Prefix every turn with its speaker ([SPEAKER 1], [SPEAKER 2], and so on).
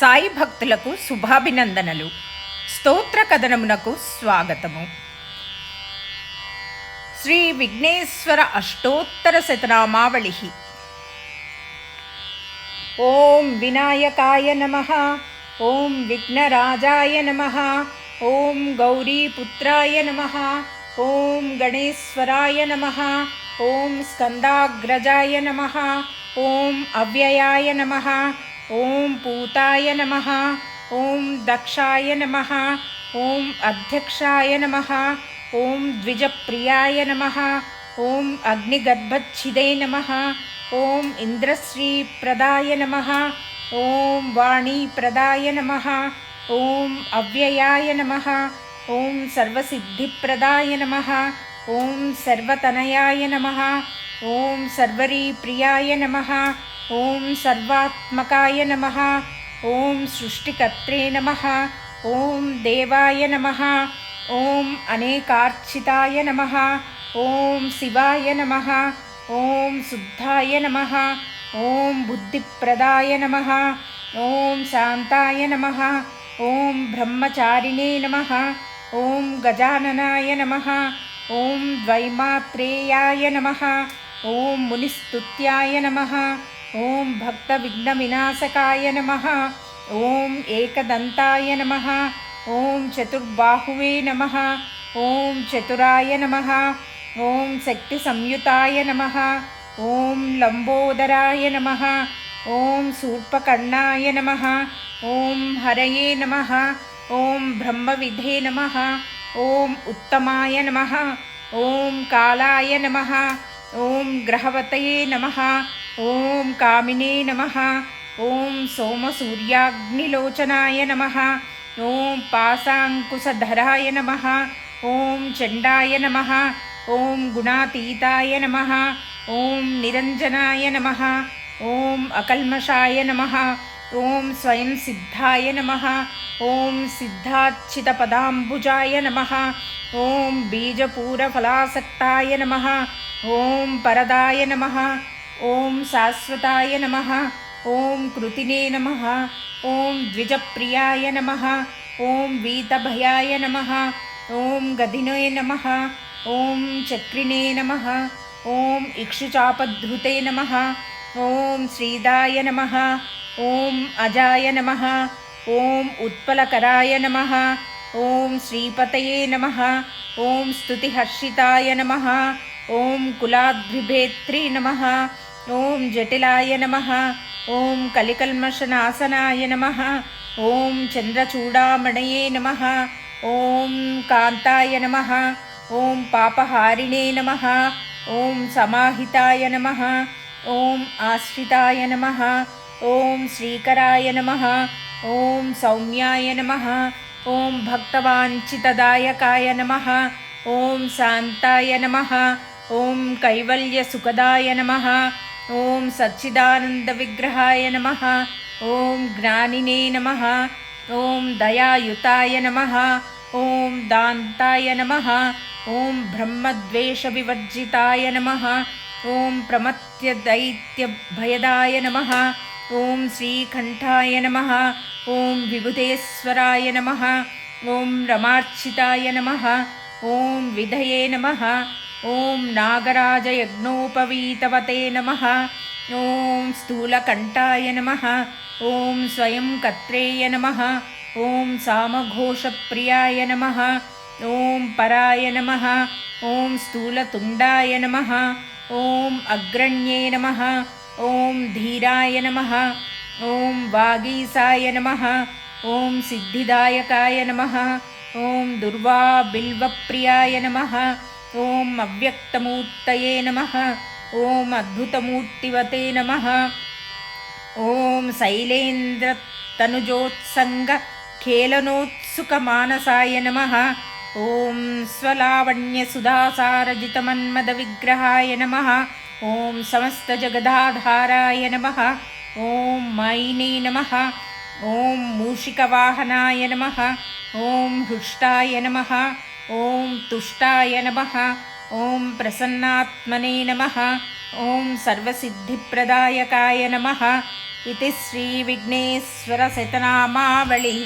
[SPEAKER 1] సాయి భక్తులకు శుభాభినందనలు. స్తోత్ర కథనమునకు స్వాగతము. శ్రీ విఘ్నేశ్వర అష్టోత్తర శతనామావళి. ఓం వినాయకాయ నమ. ఓం విఘ్నరాజాయ నమ. ఓం గౌరీపుత్రాయ నమ. ఓం గణేశ్వరాయ నమ. ఓం స్కందాగ్రజాయ నమ. ఓం అవ్యయాయ నమ. ओम पूताय नम ओम दक्षाय नम ओम अध्यक्षाय नम ॐ द्विजप्रियाय नम ओम अग्निगर्भच्छिदे नम ओम इंद्रश्री प्रदाय नम ओम वाणी प्रदाय नम ओम अव्ययाय नमः ॐ सर्वसिद्धिप्रदाय नम ओम सर्वतनयाय नमः सर्वरी प्रियाय नमः ఓం సర్వాత్మకాయ నమ ఓం సృష్టికర్త్రే నమ ఓం దేవాయ నమ ఓం అనేకార్చితాయ నమ ఓం శివాయ నమ ఓం శుద్ధాయ నమ ఓం బుద్ధిప్రదాయ నమ ఓం శాంతాయ నమ ఓం బ్రహ్మచారిణే నమ ఓం గజాననాయ నమ ఓం ద్వైమాత్రేయాయ నమ ఓం మునిస్తుత్యాయ నమ ఓం భక్త విఘ్న వినాశకాయ నమ ఓం ఏకదంతాయ నమ ఓం చతుర్బాహువే నమ ఓం చతురాయ నమ ఓం శక్తి సంయుతాయ నమ ఓం లంబోదరాయ నమ ఓం శూర్పకర్ణాయ నమ ఓం హరయే నమ ఓం బ్రహ్మవిధే నమ ఓం ఉత్తమాయ నమ ఓం కాళాయ నమ ఓం గ్రహవతయే నమ ॐ कामिने नमः ॐ सोमसूर्याग्निलोचनाय नमः ॐ पासाङ्कुशधराय नमः ॐ चण्डाय नमः ॐ गुणातीताय नमः ॐ निरञ्जनाय नमः ॐ अकल्मषाय नमः ॐ ॐ स्वयंसिद्धाय नमः ॐ सिद्धाच्छितपदाम्बुजाय नमः ॐ बीजपूरफलासक्ताय नमः ॐ परदाय नमः ओम शाश्वताय नम ओं कृतिने नम ओं द्विजप्रियाय नम ओं वीतभयाय नम ओं गदिने नम ओं चक्रिने नम ॐ इक्षुचापद्रुते नम ॐ श्रीदाय नम ॐ अजाय नम ॐ उत्पलकराय नम ॐ श्रीपत नम ॐ स्तुतिहर्षिताय नम ओं कुलाभेत्री नमः ॐ जटिलाय नमः ॐ कलिकल्मषनासनाय नमः ॐ चन्द्रचूडामणये नमः ॐ कान्ताय नमः ॐ पापहारिणे नमः ॐ समाहिताय नमः ॐ आश्रिताय नमः ॐ श्रीकराय नमः ॐ सौम्याय नमः ॐ भक्तवाञ्छितदायकाय नमः ॐ शान्ताय नमः ॐ कैवल्यसुखदाय नमः ॐ सच्चिदानन्दविग्रहाय नमः। ॐ ज्ञानिने नमः। ॐ दयायुताय नमः। ॐ दान्ताय नमः। ॐ ब्रह्मद्वेषविवर्जिताय नमः। ॐ प्रमत्यदैत्यभयदाय नमः। ॐ श्रीकण्ठाय नमः। ॐ विबुधेश्वराय नमः। ॐ रमार्चिताय नमः। ॐ विधये नमः। ॐ नागराजयज्ञोपवीतवते नमः ॐ स्थूलकण्ठाय नमः ॐ स्वयं कत्रेय नमः ॐ सामघोषप्रियाय नमः ॐ पराय नमः ॐ स्थूलतुण्डाय नमः ॐ अग्रण्ये नमः ॐ धीराय नमः ॐ वागीसाय नमः ॐ सिद्धिदायकाय नमः ॐ दुर्वाबिल्वप्रियाय नमः ఓం అవ్యక్తమూర్తయే నమ ఓం అద్భుతమూర్తివతే నమ. ఓం శైలేంద్రతనుజోత్సంగ ఖేళనోత్సుకమానసాయ నమ. ఓం స్వలావణ్యసుధాసారజితమన్మదవిగ్రహాయ నమ. ఓం సమస్తజగదాధారాయ నమ. ఓం మైనే నమ. ఓం మూషికవాహనాయ నమ. ఓం హృష్టాయ నమ. ఓం తుష్టాయ నమ. ఓం ప్రసన్నాత్మనే నమ. ఓం సర్వసిద్ధిప్రదాయకాయ నమ. ఇది శ్రీ విఘ్నేశ్వర శతనామావళి.